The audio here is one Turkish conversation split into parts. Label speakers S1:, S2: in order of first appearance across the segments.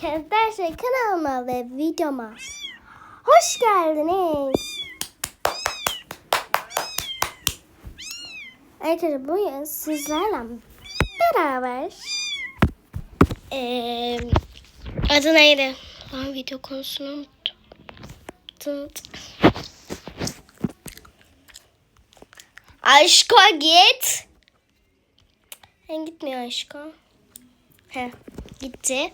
S1: arkadaşlar kanalıma ve videoma hoş geldiniz. Arkadaşlar bugün sizlerle beraber eee adı neydi? Lan video konusunu unuttum. Tınıt. Aşko git. Ben gitmiyor aşko. He, gitti.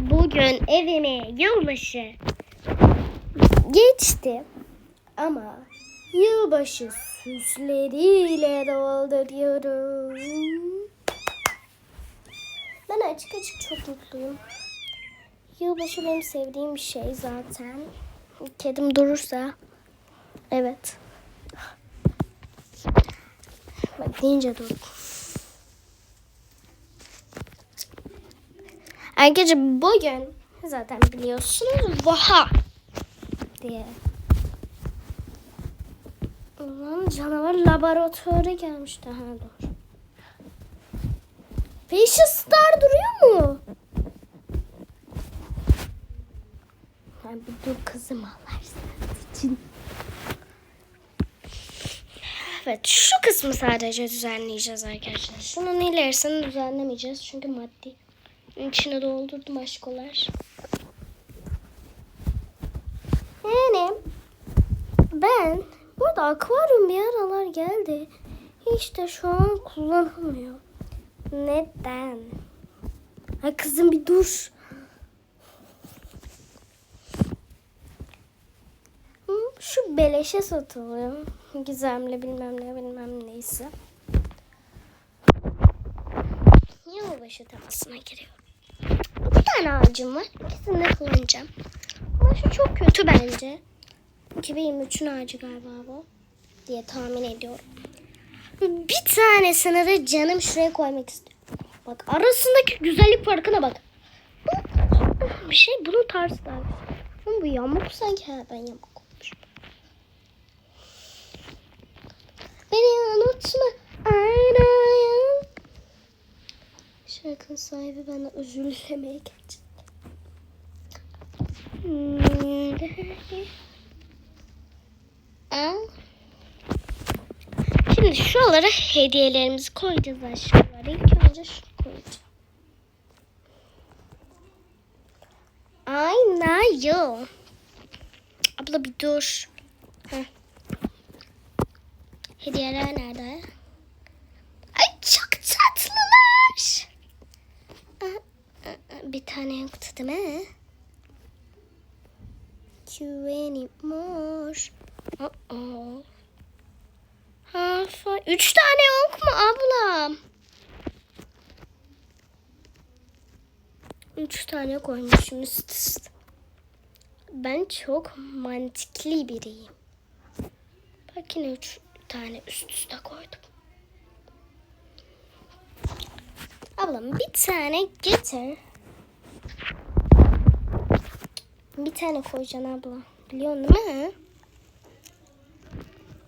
S1: Bugün evime yılbaşı geçti. Ama yılbaşı süsleriyle dolduruyorum. Ben açık açık çok mutluyum. Yılbaşı benim sevdiğim bir şey zaten. Kedim durursa. Evet. Bak deyince dur. Arkadaşlar bugün zaten biliyorsunuz vaha diye. Ulan canavar laboratuvarı gelmiş daha dur. Fashion Star duruyor mu? Ben bir dur kızım ağlarsın için. Evet şu kısmı sadece düzenleyeceğiz arkadaşlar. Şunun ilerisini düzenlemeyeceğiz çünkü maddi. İçine doldurdum aşkolar. Yani ben burada akvaryum bir aralar geldi. İşte şu an kullanılmıyor. Neden? Ha kızım bir dur. Şu beleşe satılıyor. Gizemli bilmem ne bilmem neyse. Yılbaşı temasına giriyorum. Tane ağacım var. İkisini de kullanacağım. Ama şu çok kötü bence. 2023'ün ağacı galiba bu. Diye tahmin ediyorum. Bir tanesini de canım şuraya koymak istiyorum. Bak arasındaki güzellik farkına bak. Bir şey bunun tarzı. Ama bu yamuk sanki. Ha, ben yamuk olmuşum. Beni unutma. Şarkının sahibi benden özür dilemeye. Al. Şimdi şuralara hediyelerimizi koyacağız aşklar. İlk önce şunu koyacağım. Ay Nayo. Abla bir dur. Heh. Hediyeler nerede? Ay çok tatlılar. Aa, aa, Bir tane yoktu değil mi? Güvenim mor. Uh-oh. Ha, fa- Üç tane yok mu ablam? Üç tane koymuşum üst üste. Ben çok mantıklı biriyim. Bak yine üç tane üst üste koydum. Ablam bir tane getir. Bir tane koyacaksın abla. Biliyorsun değil mi?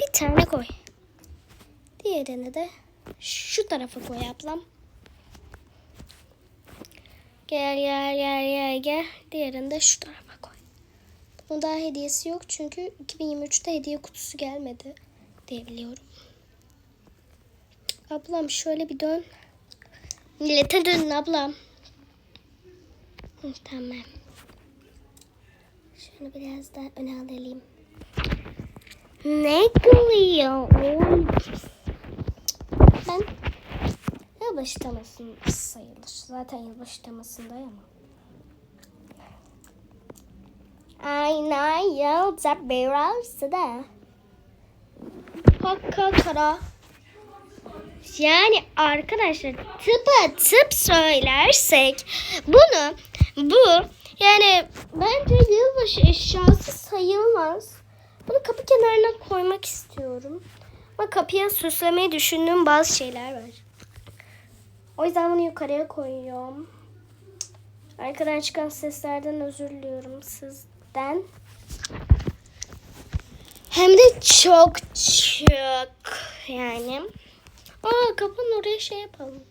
S1: Bir tane koy. Diğerini de şu tarafa koy ablam. Gel gel gel gel gel. Diğerini de şu tarafa koy. Bunun daha hediyesi yok çünkü 2023'te hediye kutusu gelmedi diye biliyorum. Ablam şöyle bir dön. Millete dönün ablam. Hı, tamam. Şunu biraz daha öne alayım. Ne gülüyor? Ben yılbaşı temasın sayılır. Zaten yılbaşı temasındayım ama. Aynen yılda biraz da. Hakka kara. Yani arkadaşlar tıpa tıp söylersek bunu bu yani bence yılbaşı eşyası sayılmaz. Bunu kapı kenarına koymak istiyorum. Ama kapıya süslemeyi düşündüğüm bazı şeyler var. O yüzden bunu yukarıya koyuyorum. Arkadan çıkan seslerden özür diliyorum sizden. Hem de çok çok yani. Aa kapının oraya şey yapalım.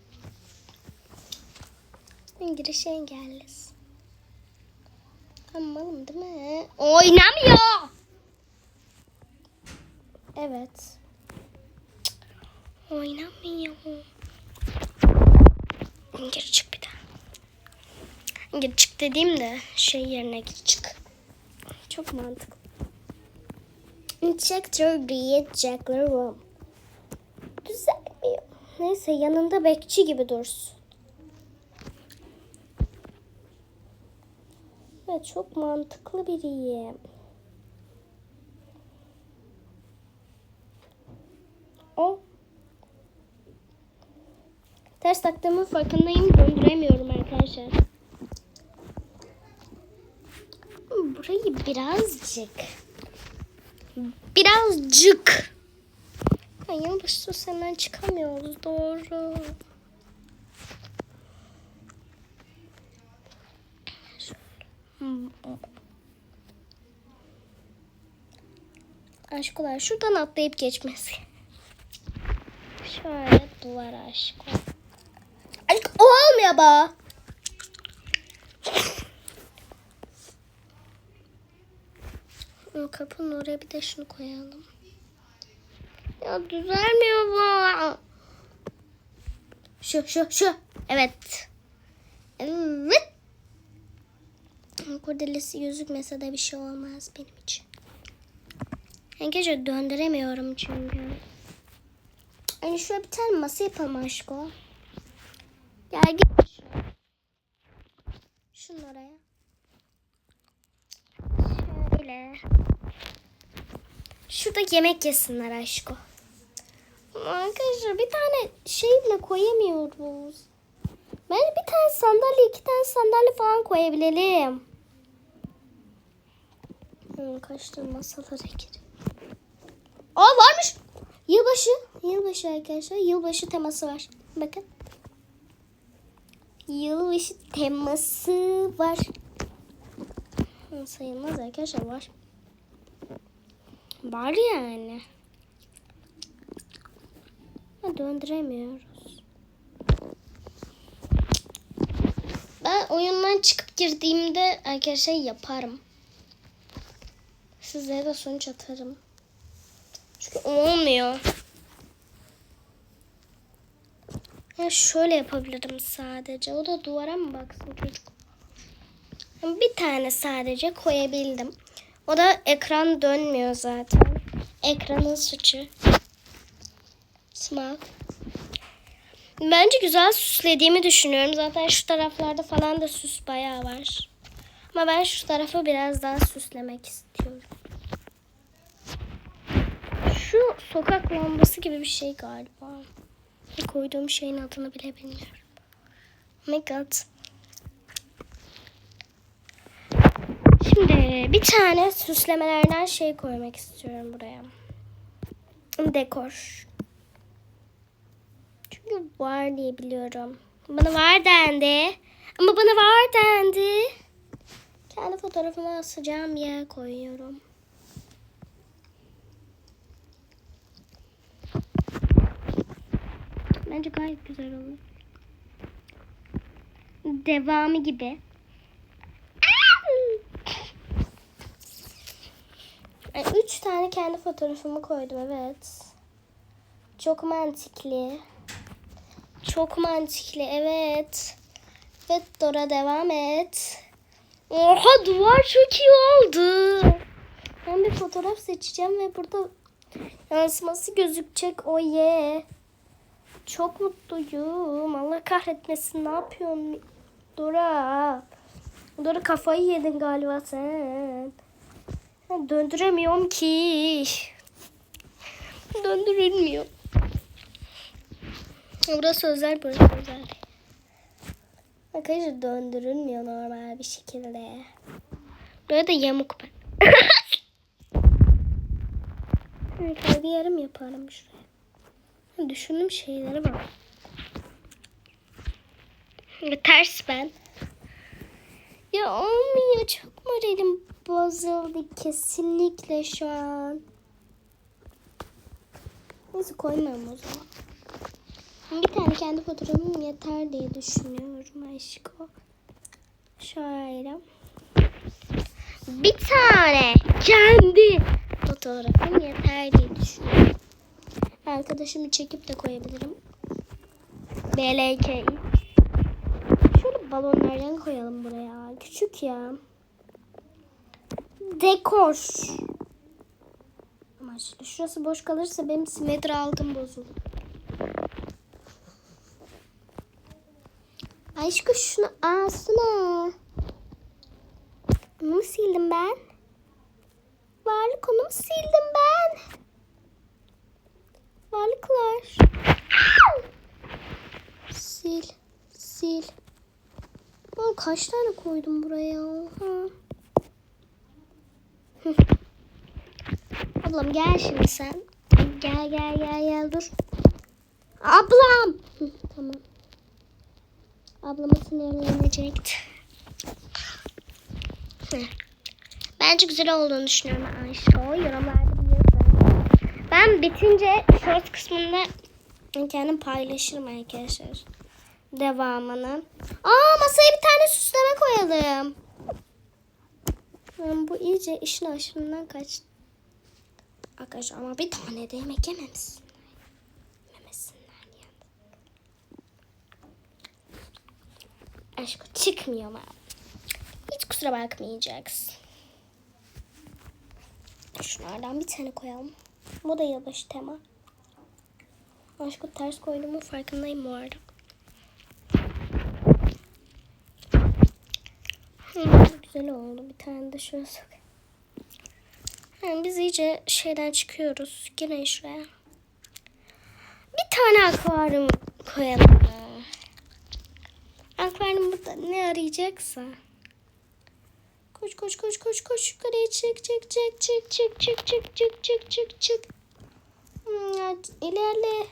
S1: Girişi engellesin. Ben malım değil mi? Oynamıyor. Evet. Oynamıyor. Geri çık bir daha. Geri çık dediğim de şey yerine geri çık. Çok mantıklı. Check check the room. Düzelmiyor. Neyse yanında bekçi gibi dursun. Evet çok mantıklı biriyim. O. Ters taktığımın farkındayım. Döndüremiyorum arkadaşlar. Burayı birazcık. Birazcık. Ay yılbaşı senden çıkamıyoruz doğru. Aşkolar şuradan atlayıp geçmesi. Şöyle duvar aşkı. Aşk olmuyor ba. Kapının oraya bir de şunu koyalım. Ya düzelmiyor bu. Şu şu şu. Evet. Evet. Kurdelesi gözükmese de bir şey olmaz benim için. Ben gece döndüremiyorum çünkü. Yani şöyle bir tane masa yapalım aşko. Gel git. Şunun oraya. Şöyle. Şurada yemek yesinler aşko. Arkadaşlar bir tane şey bile koyamıyoruz. Ben bir tane sandalye, iki tane sandalye falan koyabilelim. Hmm, kaçtı masalara gir. Aa varmış. Yılbaşı. Yılbaşı arkadaşlar. Yılbaşı teması var. Bakın. Yılbaşı teması var. Sayılmaz arkadaşlar var. Var yani. Ha, döndüremiyoruz. Ben oyundan çıkıp girdiğimde arkadaşlar yaparım. Sizlere de sonuç atarım. Çünkü olmuyor. Ya şöyle yapabilirim sadece. O da duvara mı baksın çocuk? Bir tane sadece koyabildim. O da ekran dönmüyor zaten. Ekranın suçu. Smart. Bence güzel süslediğimi düşünüyorum. Zaten şu taraflarda falan da süs bayağı var. Ama ben şu tarafı biraz daha süslemek istiyorum. Şu sokak lambası gibi bir şey galiba. Koyduğum şeyin adını bile bilmiyorum. Oh my god. Şimdi bir tane süslemelerden şey koymak istiyorum buraya. Dekor. Çünkü var diye biliyorum. Bana var dendi. Ama bana var dendi. Kendi fotoğrafımı asacağım yere koyuyorum. Bence gayet güzel olur. Devamı gibi. Üç tane kendi fotoğrafımı koydum evet. Çok mantıklı. Çok mantıklı evet. Evet Dora devam et. Oha duvar çok iyi oldu. Ben bir fotoğraf seçeceğim ve burada yansıması gözükecek o ye. Çok mutluyum. Allah kahretmesin. Ne yapıyorsun Dora? Dora kafayı yedin galiba sen. Ben döndüremiyorum ki. Döndürülmüyor. Burası özel, burası özel. Arkadaşlar döndürülmüyor normal bir şekilde. Böyle de yamuk ben. Bir yarım yaparım şuraya. Düşündüğüm şeylere bak. Ters ben. Ya olmuyor. Çok moralim bozuldu kesinlikle şu an. Neyse koymam o zaman. Bir tane kendi fotoğrafım yeter diye düşünüyorum aşko. Şöyle. Bir tane kendi fotoğrafım yeter diye düşünüyorum. Arkadaşımı çekip de koyabilirim. BLK'yi. Şöyle balonlardan koyalım buraya. Küçük ya. Dekor. Amaçlı. Şurası boş kalırsa benim simetri altım bozulur. Aşkı şunu alsana. Mu sildim ben? Varlık onu mu sildim ben? Varlıklar. Sil. Sil. Aa, kaç tane koydum buraya? Hı. Ablam gel şimdi sen. Gel gel gel gel dur. Ablam. Tamam. Ablama sinirlenecekti. Bence güzel olduğunu düşünüyorum Ayşe. Yazın. Ben bitince short kısmında kendim paylaşırım arkadaşlar. Devamını. Aa masaya bir tane süsleme koyalım. Yani bu iyice işin aşırından kaçtı. Arkadaşlar ama bir tane de yemek yememişsin. Aşkım çıkmıyor mu? Hiç kusura bakmayacaksın. Şunlardan bir tane koyalım. Bu da yılbaşı tema. Aşkım ters koyduğumun farkındayım bu arada. Hmm, güzel oldu. Bir tane de şuraya sok. Yani biz iyice şeyden çıkıyoruz. Yine şuraya. Bir tane akvaryum koyalım. Akvaryum burada ne arayacaksa. Koş koş koş koş koş yukarıya çık çık çık çık çık çık çık çık çık çık çık. Hmm, ilerle.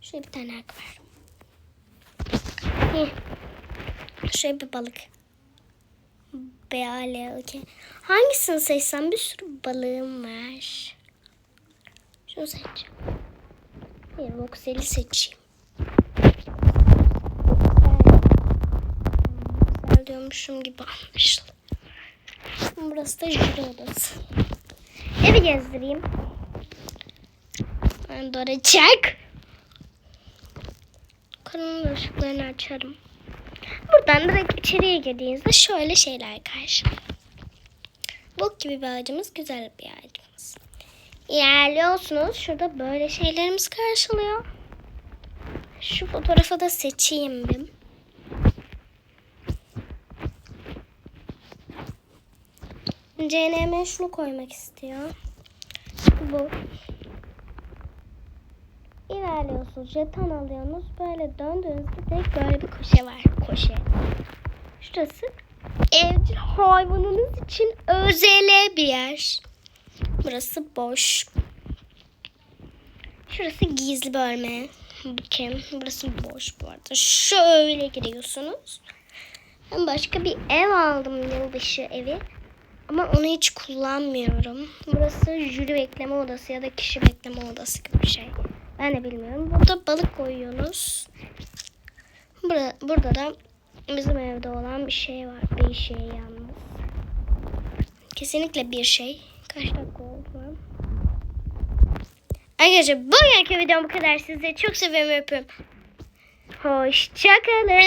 S1: Şöyle bir tane akvaryum. Heh. Şöyle bir balık. Beale okey. Hangisini seçsem bir sürü balığım var. Şunu seçeceğim. Hayır Voxel'i seçeyim. Güzel diyormuşum gibi anlaşıldı. Burası da jüri odası. Evi gezdireyim. Dora çek. Kanalın ışıklarını açarım. Buradan direkt içeriye girdiğinizde şöyle şeyler karşı. Bok gibi bir ağacımız, güzel bir ağacımız. İlerliyorsunuz. Şurada böyle şeylerimiz karşılıyor. Şu fotoğrafı da seçeyim bir. CNM şunu koymak istiyor. Bu. İlerliyorsunuz, jeton alıyorsunuz. Böyle döndüğünüzde direkt böyle bir köşe var. Köşe. Şurası evcil hayvanınız için özel bir yer. Burası boş. Şurası gizli bölme. Bakın burası boş bu arada. Şöyle giriyorsunuz. Ben başka bir ev aldım yılbaşı evi. Ama onu hiç kullanmıyorum. Burası jüri bekleme odası ya da kişi bekleme odası gibi bir şey. Ben de bilmiyorum. Burada balık koyuyorsunuz. Burada, burada da bizim evde olan bir şey var. Bir şey yalnız. Kesinlikle bir şey. Kaç dakika oldu? Arkadaşlar bugünkü videom bu kadar. Sizi çok seviyorum öpüyorum. Hoşçakalın.